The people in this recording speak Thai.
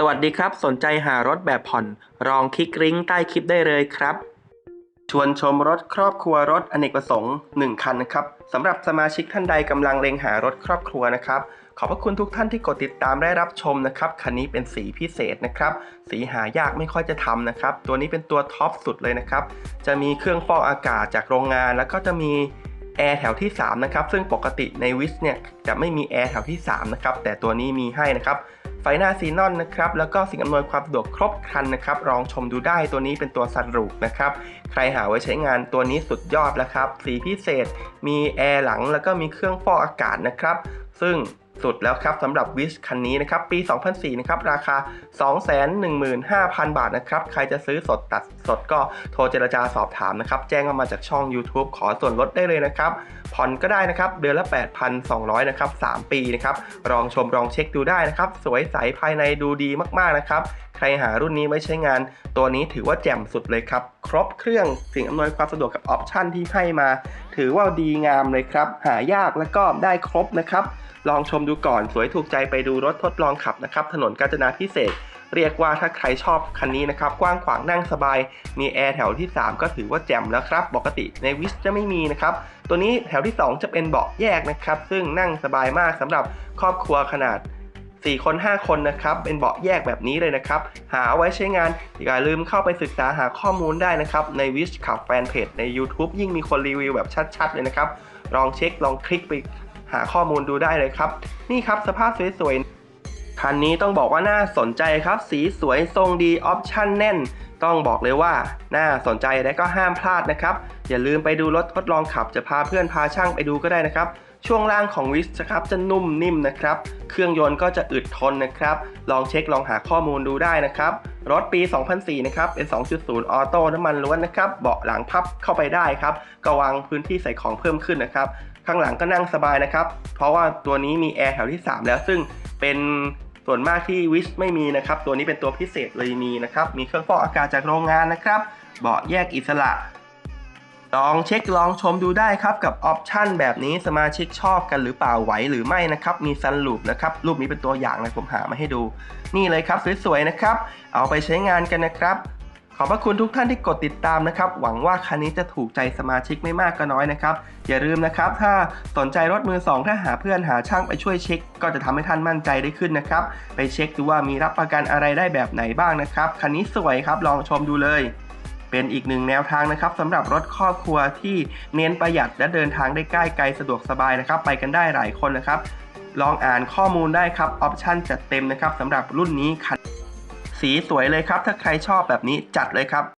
สวัสดีครับ สนใจหารถแบบผ่อน ลองคลิกลิงก์ใต้คลิปได้เลยครับ ชวนชมรถครอบครัวรถอเนกประสงค์ 1 คันนะครับสำหรับสมาชิกท่านใดกำลังเล็งหารถครอบครัวนะครับ ขอบพระคุณทุกท่านที่กดติดตามได้รับชมนะครับคันนี้เป็นสีพิเศษนะครับ สีหายากไม่ค่อยจะทำนะครับ ตัวนี้เป็นตัวท็อปสุดเลยนะครับ จะมีเครื่องฟอกอากาศจากโรงงาน แล้วก็จะมีแอร์แถวที่3นะครับซึ่งปกติในวิสเนี่ยจะไม่มีแอร์แถวที่3นะครับแต่ตัวนี้มีให้นะครับ ไฟหน้าซีนอนนะครับแล้วก็สิ่งอำนวยความสะดวกครบครันนะครับลองชมดูได้ตัวนี้เป็นตัวสันรูปนะครับใครหาไว้ใช้งานตัวนี้สุดยอดแล้วครับสีพิเศษ มีแอร์หลังแล้วก็มีเครื่องฟอกอากาศนะครับซึ่ง สุดแล้วครับสำหรับวิชคันนี้นะครับ ปี 2004 นะครับ ราคา 215,000 บาทนะครับ ใครจะซื้อสดตัดสดก็โทรเจรจาสอบถามนะครับ แจ้งเข้ามาจากช่อง YouTube ขอส่วนลดได้เลยนะครับ ผ่อนก็ได้นะครับ เดือนละ 8,200 นะครับ 3 ปีนะครับ ลองชมลองเช็คดูได้นะครับ สวยใสภายในดูดีมากๆนะครับใครหารุ่นนี้ไว้ใช้งาน ตัวนี้ถือว่าแจ่มสุดเลยครับ ครบเครื่องสิ่งอำนวยความสะดวกกับออปชันที่ให้มา ถือว่าดีงามเลยครับ หายากแล้วก็ได้ครบนะครับ ลองชมดูก่อนสวยถูกใจไปดูรถทดลองขับนะครับ ถนนกาญจนาพิเศษ เรียกว่าถ้าใครชอบคันนี้นะครับ กว้างขวางนั่งสบาย มีแอร์แถวที่ 3 ก็ถือว่าแจ่มแล้วครับ ปกติในวิสจะไม่มีนะครับ ตัวนี้แถวที่ 2 จะเป็นเบาะแยกนะครับ ซึ่งนั่งสบายมากสำหรับครอบครัวขนาด4 คน 5 คนนะครับ เป็นเบาะแยกแบบนี้เลยนะครับ หาไว้ใช้งาน อย่าลืมเข้าไปศึกษาหาข้อมูลได้นะครับ ในวิชขับแฟนเพจใน YouTube ยิ่งมีคนรีวิวแบบชัด ๆ เลยนะครับ ลองเช็คลองคลิกไป หาข้อมูลดูได้เลยครับ นี่ครับสภาพสวยๆ คันนี้ต้องบอกว่าน่าสนใจครับ สีสวยทรงดีออปชั่นแน่น ต้องบอกเลยว่า น่าสนใจและก็ห้ามพลาดนะครับ อย่าลืมไปดูรถทดลองขับจะพาเพื่อนพาช่างไปดูก็ได้นะครับช่วงล่างของวิสครับจะนุ่มนิ่มนะครับ เครื่องยนต์ก็จะอึดทนนะครับ ลองเช็คลองหาข้อมูลดูได้นะครับ รถปี 2004 นะครับ เป็น 2.0 ออโต้น้ำมันล้วนนะครับ เบาะหลังพับเข้าไปได้ครับ ก็วางพื้นที่ใส่ของเพิ่มขึ้นนะครับ ข้างหลังก็นั่งสบายนะครับ เพราะว่าตัวนี้มีแอร์แถวที่ 3 แล้วซึ่งเป็นส่วนมากที่วิชไม่มีนะครับ ตัวนี้เป็นตัวพิเศษเลยมีนะครับ มีเครื่องฟอกอากาศจากโรงงานนะครับ เบาะแยกอิสระ ลองเช็คลองชมดูได้ครับกับออปชันแบบนี้สมาชิกชอบกันหรือเปล่าไหวหรือไม่นะครับ มีซันลูปนะครับ รูปนี้เป็นตัวอย่างนะผมหามาให้ดู นี่เลยครับสวยๆนะครับ เอาไปใช้งานกันนะครับ ขอบพระคุณทุกท่านที่กดติดตามนะครับ หวังว่าคันนี้จะถูกใจสมาชิกไม่มากก็น้อยนะครับ อย่าลืมนะครับ ถ้าสนใจรถมือสองถ้าหาเพื่อนหาช่างไปช่วยเช็ค ก็จะทำให้ท่านมั่นใจได้ขึ้นนะครับ ไปเช็คดูว่ามีรับประกันอะไรได้แบบไหนบ้างนะครับคันนี้สวยครับลองชมดูเลย เป็นอีกหนึ่งแนวทางนะครับสำหรับรถครอบครัวที่เน้นประหยัดและเดินทางได้ใกล้ไกลสะดวกสบายนะครับ ไปกันได้หลายคนนะครับ ลองอ่านข้อมูลได้ครับออปชั่นจัดเต็มนะครับสำหรับรุ่นนี้คันสีสวยเลยครับ ถ้าใครชอบแบบนี้จัดเลยครับ